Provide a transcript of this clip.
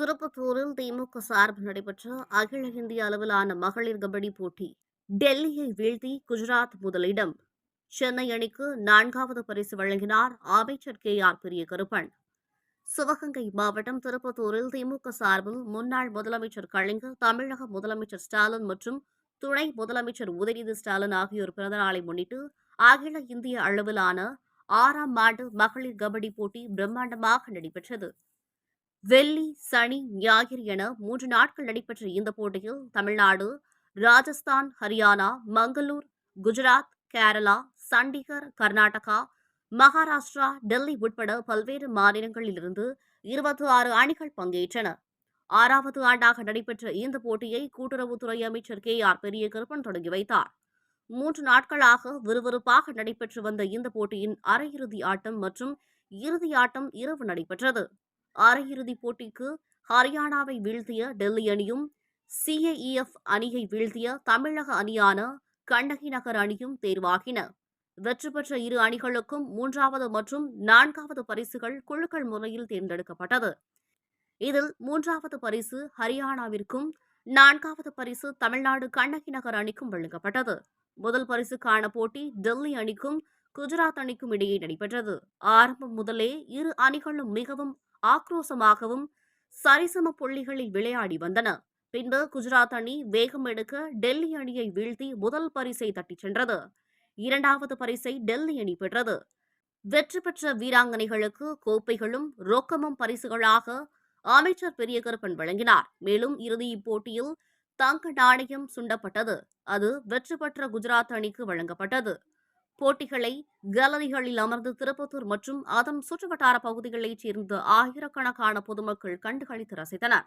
திருப்பத்தூரில் திமுக சார்பில் நடைபெற்ற அகில இந்திய அளவிலான மகளிர் கபடி போட்டி டெல்லியை வீழ்த்தி குஜராத் முதலிடம். சென்னை அணிக்கு நான்காவது பரிசு வழங்கினார் அமைச்சர் கே. ஆர். பெரியகருப்பன். சிவகங்கை மாவட்டம் திருப்பத்தூரில் திமுக சார்பில் முன்னாள் முதலமைச்சர் கலைஞர் தமிழக முதலமைச்சர் ஸ்டாலின் மற்றும் துணை முதலமைச்சர் உதயநிதி ஸ்டாலின் ஆகியோர் பிறந்தநாளை முன்னிட்டு அகில இந்திய அளவிலான ஆறாம் ஆண்டு மகளிர் கபடி போட்டி பிரம்மாண்டமாக நடைபெற்றது. வெள்ளி சனி ஞாயிறு என மூன்று நாட்கள் நடைபெற்ற இந்த போட்டியில் தமிழ்நாடு ராஜஸ்தான் ஹரியானா மங்களூர் குஜராத் கேரளா சண்டிகர் கர்நாடகா மகாராஷ்டிரா டெல்லி உட்பட பல்வேறு மாநிலங்களிலிருந்து இருபத்தி ஆறு அணிகள் பங்கேற்றன. ஆறாவது ஆண்டாக நடைபெற்ற இந்த போட்டியை கூட்டுறவுத்துறை அமைச்சர் கே. ஆர். பெரியகருப்பன் தொடங்கி வைத்தார். மூன்று நாட்களாக விறுவிறுப்பாக நடைபெற்று வந்த இந்த போட்டியின் அரையிறுதி ஆட்டம் மற்றும் இறுதி ஆட்டம் இரவு நடைபெற்றது. அரையிறுதிப் போட்டிக்கு ஹரியானாவை வீழ்த்திய டெல்லி அணியும் சிஏஇஎஃப் அணியை வீழ்த்திய தமிழக அணியான கண்ணகி நகர் அணியும் தேர்வாகின. வெற்றி பெற்ற இரு அணிகளுக்கும் மூன்றாவது மற்றும் நான்காவது பரிசுகள் குழுக்கள் முறையில் தேர்ந்தெடுக்கப்பட்டது. இதில் மூன்றாவது பரிசு ஹரியானாவிற்கும் நான்காவது பரிசு தமிழ்நாடு கண்ணகி நகர் அணிக்கும் வழங்கப்பட்டது முதல் பரிசுக்கான போட்டி டெல்லி அணிக்கும் குஜராத் அணிக்கும் இடையே நடைபெற்றது. ஆரம்பம் முதலே இரு அணிகளும் மிகவும் ஆக்ரோசமாகவும் சரிசம புள்ளிகளில் விளையாடி வந்தன. பின்பு குஜராத் அணி வேகம் எடுக்க டெல்லி அணியை வீழ்த்தி முதல் பரிசை தட்டிச் சென்றது. இரண்டாவது பரிசை டெல்லி அணி பெற்றது. வெற்றி பெற்ற வீராங்கனைகளுக்கு கோப்பைகளும் ரொக்கமும் பரிசுகளாக அமைச்சர் பெரியகருப்பன் வழங்கினார். மேலும் இறுதிப் போட்டியில் தங்க நாணயம் சுண்டப்பட்டது. அது வெற்றி பெற்ற குஜராத் அணிக்கு வழங்கப்பட்டது. போட்டிகளை கேலரிகளில் அமர்ந்து திருப்பத்தூர் மற்றும் அதன் சுற்றுவட்டார பகுதிகளைச் சேர்ந்த ஆயிரக்கணக்கான பொதுமக்கள் கண்டுகளித்து ரசித்தனர்.